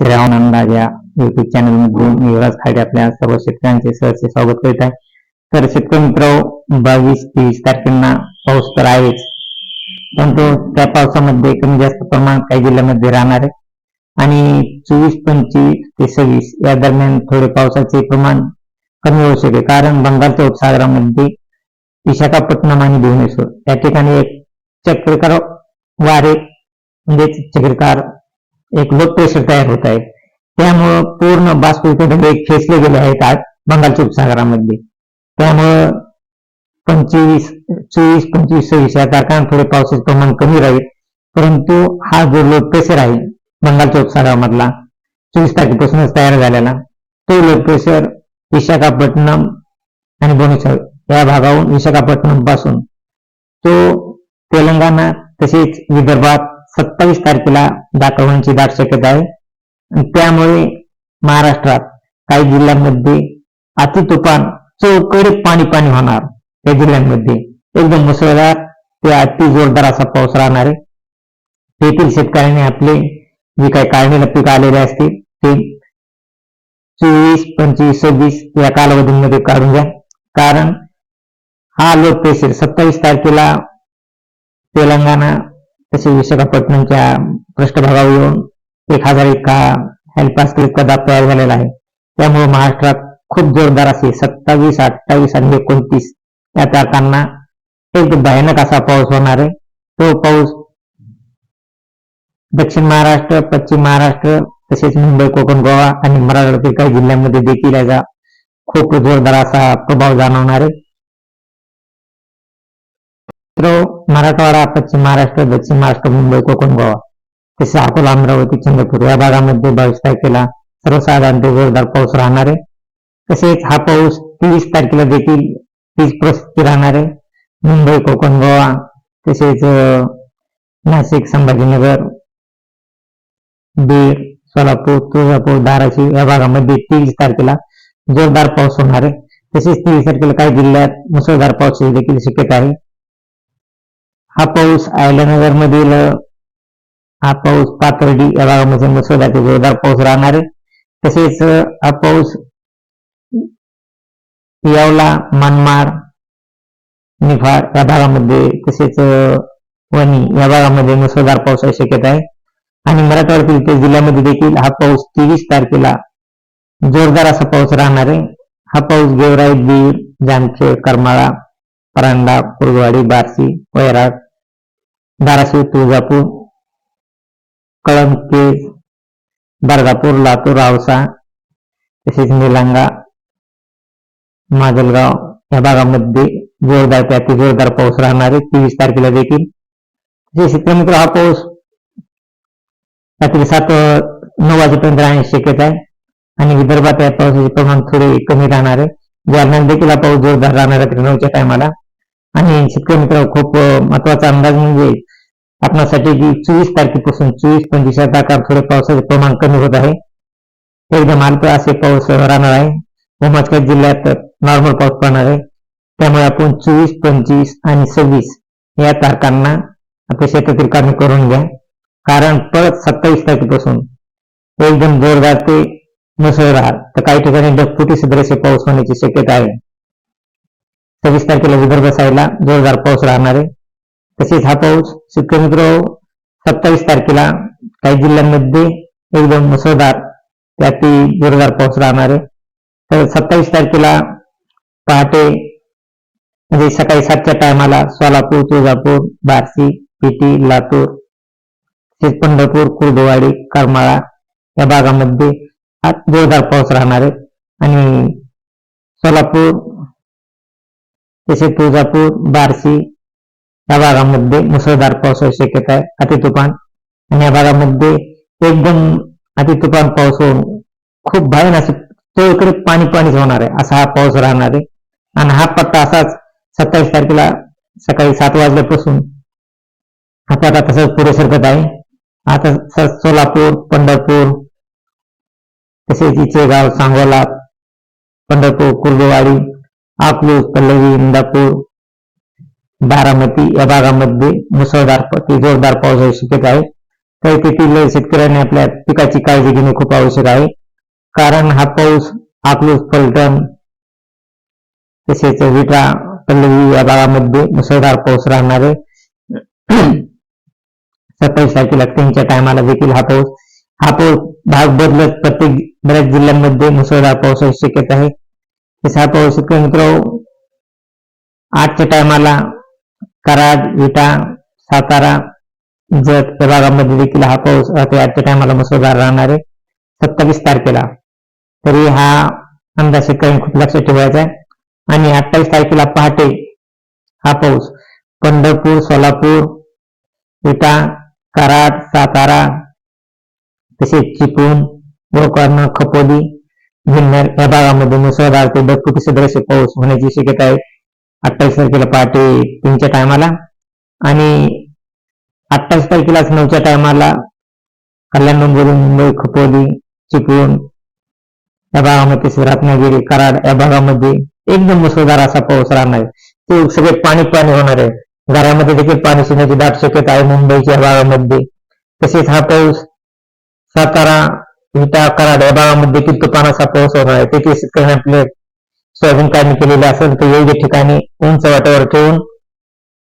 श्रीराम अंदाज या युट्यूब चॅनलमध्ये मी युवराज खाडे आपल्या सर्व शेतकऱ्यांचे सहर्ष स्वागत करीत आहे. तर शेतकरी मित्र बावीस तेवीस तारखेंना पाऊस तर आहेच. परंतु त्या पावसामध्ये कमी जास्त प्रमाण काही जिल्ह्यामध्ये राहणार आहे. आणि चोवीस पंचवीस ते सव्वीस या दरम्यान थोडे पावसाचे प्रमाण कमी होऊ शकेल. कारण बंगालच्या उपसागरामध्ये विशाखापट्टणम आणि भुवनेश्वर या ठिकाणी एक चक्रीकार वारे म्हणजेच चक्रीकार एक लो प्रेशर तयार होत आहे. त्यामुळं पूर्ण बाष्पीभवन ढगे म्हणजे खेचले गेले आहेत आज बंगालच्या उपसागरामध्ये. त्यामुळं पंचवीस चोवीस पंचवीस सव्वीस या तारखांना थोडे पावसाचे प्रमाण कमी राहील. परंतु हा जो लो प्रेशर आहे बंगालच्या उपसागरामधला चोवीस तारखेपासूनच तयार झालेला तो लो प्रेशर विशाखापट्टणम आणि भुवनेश्वर या भागाहून विशाखापट्टणमपासून तो तेलंगणा तसेच विदर्भात सत्तावीस तारखेला दाखल होण्याची दाट शक्यता आहे. त्यामुळे महाराष्ट्रात काही जिल्ह्यांमध्ये अति तुफान चौकडे पाणी पाणी होणार त्या जिल्ह्यांमध्ये. एकदम मुसळधार ते अति जोरदार असा पाऊस राहणार आहे. तेथील शेतकऱ्यांनी आपले जे काही काढणीला पीक आलेले असतील ते चोवीस पंचवीस सव्वीस या कालावधीमध्ये काढून घ्या. कारण हा लो प्रेशर सत्तावीस तारखेला तेलंगणा तसे विशाखापट्टणमच्या पृष्ठभागावर येऊन एक हजार एका हेल्पास क्लिपचा दाब तयार झालेला आहे. त्यामुळे महाराष्ट्रात खूप जोरदार असे सत्तावीस अठ्ठावीस आणि एकोणतीस या तारखांना एक भयानक असा पाऊस होणार आहे. तो पाऊस दक्षिण महाराष्ट्र पश्चिम महाराष्ट्र तसेच मुंबई कोकण गोवा आणि मराठवाड्यातील काही जिल्ह्यांमध्ये देखील याचा खूप जोरदार असा प्रभाव जाणवणार आहे. मित्र मराठवाडा पश्चिम महाराष्ट्र दक्षिण महाराष्ट्र मुंबई कोकण गोवा तसेच अकोला अमरावती चंद्रपूर या भागामध्ये बावीस तारखेला सर्वसाधारण ते जोरदार पाऊस राहणार आहे. तसेच हा पाऊस तेवीस तारखेला देखील तीच परिस्थिती राहणार आहे. मुंबई कोकण गोवा तसेच नाशिक संभाजीनगर बीड सोलापूर तुळजापूर धाराशिव या भागामध्ये तेवीस तारखेला जोरदार पाऊस होणार आहे. तसेच तेवीस तारखेला काही जिल्ह्यात मुसळधार पावसाची देखील शक्यता आहे. हा पाऊस आयल्यानगर मधील हा पाऊस पाथर्डी या भागामध्ये मुसळधार जोरदार पाऊस राहणार आहे. तसेच हा पाऊस येवला मनमाड निफाड या भागामध्ये तसेच वणी या भागामध्ये मुसळधार पावसाची शक्यता आहे. आणि मराठवाड्यातील ते जिल्ह्यामध्ये देखील हा पाऊस तेवीस तारखेला जोरदार असा पाऊस राहणार आहे. हा पाऊस गेवराई बीड जामखेड करमाळा परांडा कुर्डवाडी बारसी वैराग धाराशिव तुळजापूर कळम केज बर्गापूर लातूर औसा तसेच निलंगा माजलगाव या भागामध्ये जोरदार ते अति जोरदार पाऊस राहणार आहे. तेवीस तारखेला देखील. तसेच मित्र हा पाऊस रात्री सात नऊ वाजेपर्यंत राहण्याची शक्यता आहे. आणि विदर्भात या पावसाचे प्रमाण थोडे कमी राहणार आहे. जालन्यात देखील हा पाऊस जोरदार राहणार आहे रात्री नऊच्या टायमाला आणि शेतकरी मित्र खूप महत्त्वाचा अंदाज म्हणजे आपणासाठी की चोवीस तारखेपासून चोवीस पंचवीस या थोडं पावसाचं पावसाचे प्रमाण कमी होत आहे. एकदम अल्प असे पाऊस राहणार आहे. उमच जिल्ह्यात नॉर्मल पाऊस पडणार आहे. त्यामुळे आपण चोवीस पंचवीस आणि सव्वीस या तारखांना आपल्या शेतातील कामे करून घ्या. कारण परत सत्तावीस तारखेपासून एकदम जोरदार ते मुसळधार तर काही ठिकाणी ढगफुटी सदृश्य पाऊस होण्याची शक्यता आहे. सव्वीस तारखेला विदर्भ साईडला जोरदार पाऊस राहणार आहे. तसेच हा पाऊस शेतकरी मित्र सत्तावीस तारखेला काही जिल्ह्यांमध्ये एकदम मुसळधार त्यात जोरदार पाऊस राहणार आहे. तर सत्तावीस तारखेला पहाटे म्हणजे सकाळी सातच्या टायमाला सोलापूर तुळजापूर बार्शी पेटी लातूर तसेच पंढरपूर कुर्दवाडी करमाळा या भागामध्ये जोरदार पाऊस राहणार आहे. आणि सोलापूर तसेच तुळजापूर बार्शी या भागामध्ये मुसळधार पावसाची शक्यता आहे. अतितुफान आणि या भागामध्ये एकदम अतितुफान पाऊस होऊन खूप भयान असे चोळकडे पाणी पाणीच होणार आहे. असा हा पाऊस राहणार आहे. आणि हा पट्टा असाच सत्तावीस तारखेला सकाळी सात वाजल्यापासून हा पट्टा तसाच पुढे सरकत आहे. आता सोलापूर पंढरपूर तसेच इचेगाव सांगोला पंढरपूर कुर्डवाडी अकलूज पल्लवी इंदापूर बारामती या भागामध्ये मुसळधार ते जोरदार पावसाची शक्यता आहे. तर तेथील शेतकऱ्यांनी आपल्या पिकाची काळजी घेणे खूप आवश्यक आहे. कारण हा पाऊस आकलूस पलटण तसेच विटा पल्लवी या भागामध्ये मुसळधार पाऊस राहणार आहे. सत्तावीस तारखेला त्यांच्या टायमाला देखील हा पाऊस हा पाऊस भाग बदलत प्रत्येक बऱ्याच जिल्ह्यांमध्ये मुसळधार पाऊस होऊ शक्यता आहे. तसा हा पाऊस शेतकरी मित्र आठच्या टायमाला कराड विटा सातारा जत या भागामध्ये देखील हा पाऊस रात्री टायमाला मुसळधार राहणार आहे सत्तावीस तारखेला. तरी हा अंदाज शेतकऱ्यांनी खूप लक्षात ठेवायचा आहे. आणि अठ्ठावीस तारखेला पहाटे हा पाऊस पंढरपूर सोलापूर विटा कराड सातारा तसेच चिपळूण गोकर्ण खपोली जुन्नर या भागामध्ये मुसळधार ते ढगफुटी सदृश्य पाऊस होण्याची शक्यता आहे. अठ्ठावीस तारखेला पहाटे तीनच्या टायमाला आणि अठ्ठावीस तारखेलाच नऊच्या टायमाला कल्याण डोंगरून मुंबई खपोली चिपळूण या भागामध्ये रत्नागिरी कराड या भागामध्ये एकदम मुसळधार असा पाऊस राहणार आहे. ते सगळे पाणी पाणी होणार आहे. घरामध्ये देखील पाणी शिरण्याची दाट शक्यता आहे मुंबईच्या भागामध्ये. तसेच हा पाऊस सातारा विटा कराड या भागामध्ये देखील असा पाऊस होणार आहे. तेथे शेतकऱ्यांनी आपले सोयाबीन काढणी केलेली असेल तर योग्य ठिकाणी उंच वाट्यावर ठेवून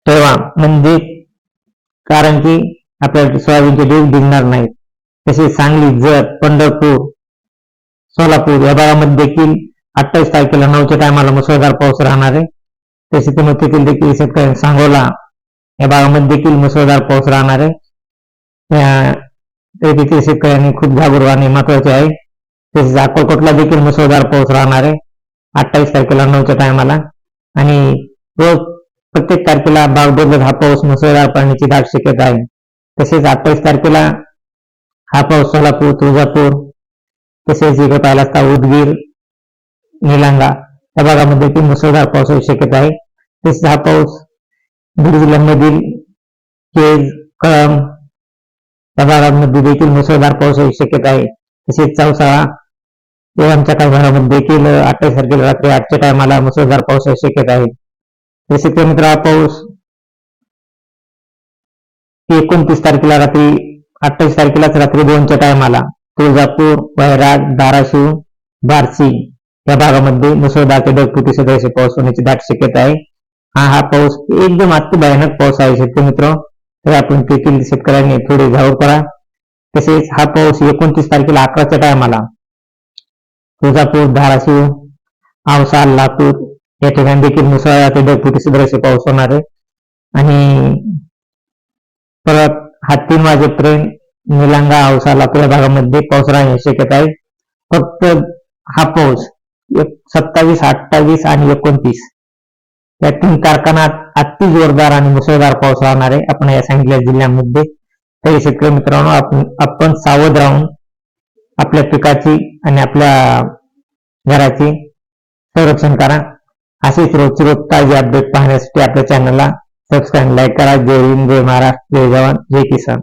ठेवा. म्हणजे कारण की आपल्याला सोयाबीनचे दूध भिजणार नाहीत. तसेच सांगली जत पंढरपूर सोलापूर या भागामध्ये देखील अठ्ठावीस तारखेला नऊच्या टायमाला मुसळधार पाऊस राहणार आहे. तसेच मग तेथील देखील शेतकऱ्यांनी सांगोला या भागामध्ये देखील मुसळधार पाऊस राहणार आहे. तेथील शेतकऱ्यांनी खूप घाबरवाने महत्त्वाचे आहे. तसेच अक्कलकोटला देखील मुसळधार पाऊस राहणार आहे. अठ्ठावीस तारखेला नऊच्या टायमाला आणि रोज प्रत्येक तारखेला भाग बदलत हा पाऊस मुसळधार पडण्याची दाट शक्यता आहे. तसेच अठ्ठावीस तारखेला हा पाऊस सोलापूर तुळजापूर तसेच इकडे पाहिला असता उदगीर निलांगा या भागामध्ये देखील मुसळधार पावसाची शक्यता आहे. तसेच हा पाऊस बीड जिल्ह्यामधील केज कळम या भागामध्ये देखील मुसळधार पावसाची शक्यता आहे. तसेच चौसाळा देवांच्या काही भागामध्ये देखील अठ्ठावीस तारखेला रात्री आठच्या टायमाला मुसळधार पावसाची शक्यता आहे. तर शेतकरी मित्र हा पाऊस एकोणतीस तारखेला रात्री अठ्ठावीस तारखेलाच रात्री दोनच्या टायमाला तुळजापूर वैराग धाराशिव बारसी या भागामध्ये मुसळधार ते ढगफुटी सदृश्य पाऊस होण्याची दाट शक्यता आहे. हा हा पाऊस एकदम अति भयानक पाऊस आहे शेतकरी मित्र तर आपण तेथील शेतकऱ्यांनी थोडे घावर करा. तसेच हा पाऊस एकोणतीस तारखेला अकराच्या टायमाला तुळजापूर धाराशिव औसा लातूर या ठिकाणी देखील मुसळधार ते ढगफुटी सदृश्य पाऊस होणार आहे. आणि परत हत्ती माझे प्रेम निलांगा औसा लातूर या भागामध्ये पाऊस राहण्याची शक्यता आहे. फक्त हा पाऊस एक सत्तावीस अठ्ठावीस आणि एकोणतीस या तीन कारखान्यात अति जोरदार आणि मुसळधार पाऊस राहणार आहे. आपण या सांगितल्या जिल्ह्यामध्ये. तरी शेतकरी मित्रांनो आपण आपण सावध राहून आपल्या पिकाची आणि आपल्या घराची संरक्षण करा. असेच रोज रोज ताजे अपडेट पाहण्यासाठी आपल्या चॅनलला सबस्क्राईब लाईक करा. जय हिंद जय महाराष्ट्र जय जवान जय किसान.